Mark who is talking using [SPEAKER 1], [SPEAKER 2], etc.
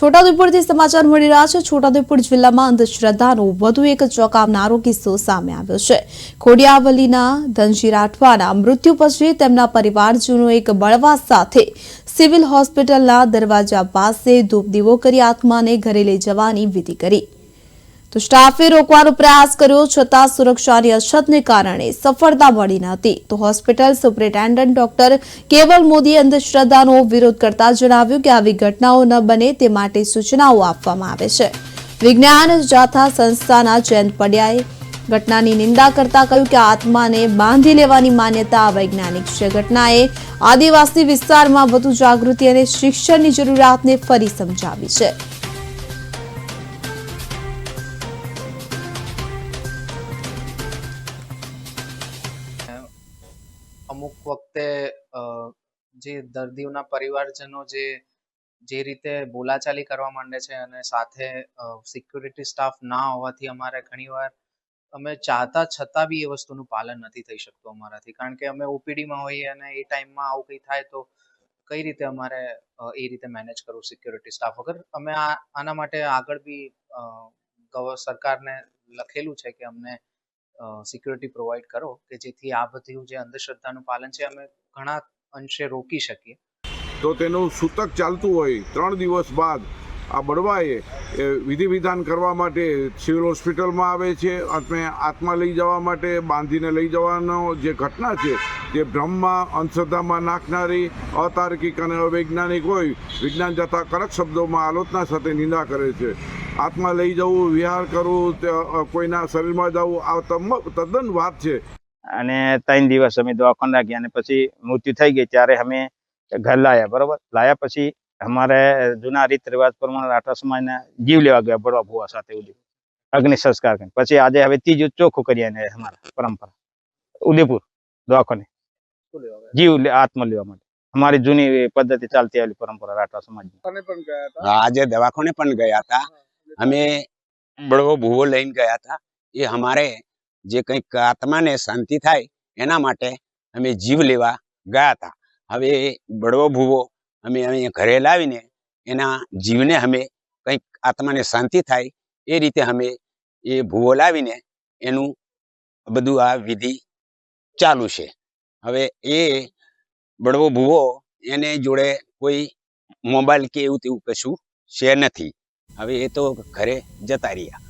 [SPEAKER 1] છોટાઉદેપુરથી સમાચાર મળી રહ્યા છે. છોટાઉદેપુર જિલ્લામાં અંધશ્રદ્ધાનો વધુ એક ચોંકાવનારો કિસ્સો સામે આવ્યો છે. ખોડિયાવલીના ધનજી રાઠવાના મૃત્યુ પછી તેમના પરિવારજનો એક બળવા સાથે સિવિલ હોસ્પિટલના દરવાજા પાસે ધૂપ દીવો કરી આત્માને ઘરે લઈ જવાની વિધિ કરી. તો સ્ટાફે રોકવાનો પ્રયાસ કર્યો છતાં સુરક્ષાની અછતને કારણે સફળતા મળી ન હતી. તો હોસ્પિટલ સુપ્રિન્ટેન્ડન્ટ ડોક્ટર કેવલ મોદીએ અંધશ્રદ્ધાનો વિરોધ કરતા જણાવ્યું કે આવી ઘટનાઓ ન બને તે માટે સૂચનાઓ આપવામાં આવે છે. વિજ્ઞાન જાથા સંસ્થાના જયંત પડિયાએ ઘટનાની નિંદા કરતા કહ્યું કે આત્માને બાંધી લેવાની માન્યતા અવૈજ્ઞાનિક છે. ઘટનાએ આદિવાસી વિસ્તારમાં વધુ જાગૃતિ અને શિક્ષણની જરૂરિયાતને ફરી સમજાવી છે.
[SPEAKER 2] અમુક વખતે જે દર્દીઓના પરિવારજનો જે જે રીતે બોલાચાલી કરવા માંડે છે અને સાથે સિક્યુરિટી સ્ટાફ ના હોવાથી અમારે ઘણીવાર અમે ચાહતા છતાં બી એ વસ્તુનું પાલન નથી થઈ શકતું અમારાથી. કારણ કે અમે ઓપીડીમાં હોઈએ અને એ ટાઈમમાં આવું કંઈ થાય તો કઈ રીતે અમારે એ રીતે મેનેજ કરવું સિક્યુરિટી સ્ટાફ વગર? અમે આના માટે આગળ બી સરકારને લખેલું છે કે અમને સિક્યુરિટી પ્રોવાઈડ કરો કે જેથી આ બધું જે અંધશ્રદ્ધાનું પાલન છે અમે ઘણા અંશે રોકી શકીએ.
[SPEAKER 3] તો તેનું સૂતક ચાલતું હોય ત્રણ દિવસ બાદ આ બળવાએ એ વિધિ વિધાન કરવા માટે સિવિલ હોસ્પિટલમાં આવે છે, અને આત્મા લઈ જવા માટે, બાંધીને લઈ જવાનો જે ઘટના છે, જે બ્રહ્મમાં અંધશ્રદ્ધામાં નાખનારી, અતાર્કિક અને અવૈજ્ઞાનિક હોય વિજ્ઞાન જતા કડક શબ્દોમાં આલોચના સાથે નિંદા કરે છે. આત્મા લઈ જવું વિહાર કરવું કોઈના શરીરમાં જવું આ તમ- તદ્દન વાત છે.
[SPEAKER 4] અને ત્રણ દિવસ અમે દવાખાને રાખ્યા અને પછી મૃત્યુ થઈ ગઈ ત્યારે અમે ઘર લાયા બરોબર? લાયા પછી અમારે જૂના રીત રિવાજ પ્રમાણે રાઠવા સમાજના જીવ લેવા ગયા બળવા ભુવા સાથે ઉદયપુર અગ્નિ સંસ્કાર કરીને. પછી આજે હવે ત્રીજું ચોખ્ખું કરીએ એને અમારા પરંપરા. ઉદયપુર દવાખાને? જીવ આત્મા લેવા માટે. અમારી જૂની પદ્ધતિ ચાલતી આવેલી પરંપરા રાઠવા સમાજની
[SPEAKER 5] આજે દવાખાને પણ ગયા હતા. અમે બળવો ભૂવો લઈને ગયા હતા એ અમારે જે કંઈક આત્માને શાંતિ થાય એના માટે અમે જીવ લેવા ગયા હતા હવે બળવો ભૂવો અમે અહીંયા ઘરે લાવીને એના જીવને અમે કંઈક આત્માને શાંતિ થાય એ રીતે અમે એ ભૂવો લાવીને એનું બધું આ વિધિ ચાલુ છે હવે એ બળવો ભૂવો એને જોડે કોઈ મોબાઈલ કે એવું તેવું કશું છે નથી હવે એ તો ઘરે જતા રહ્યા.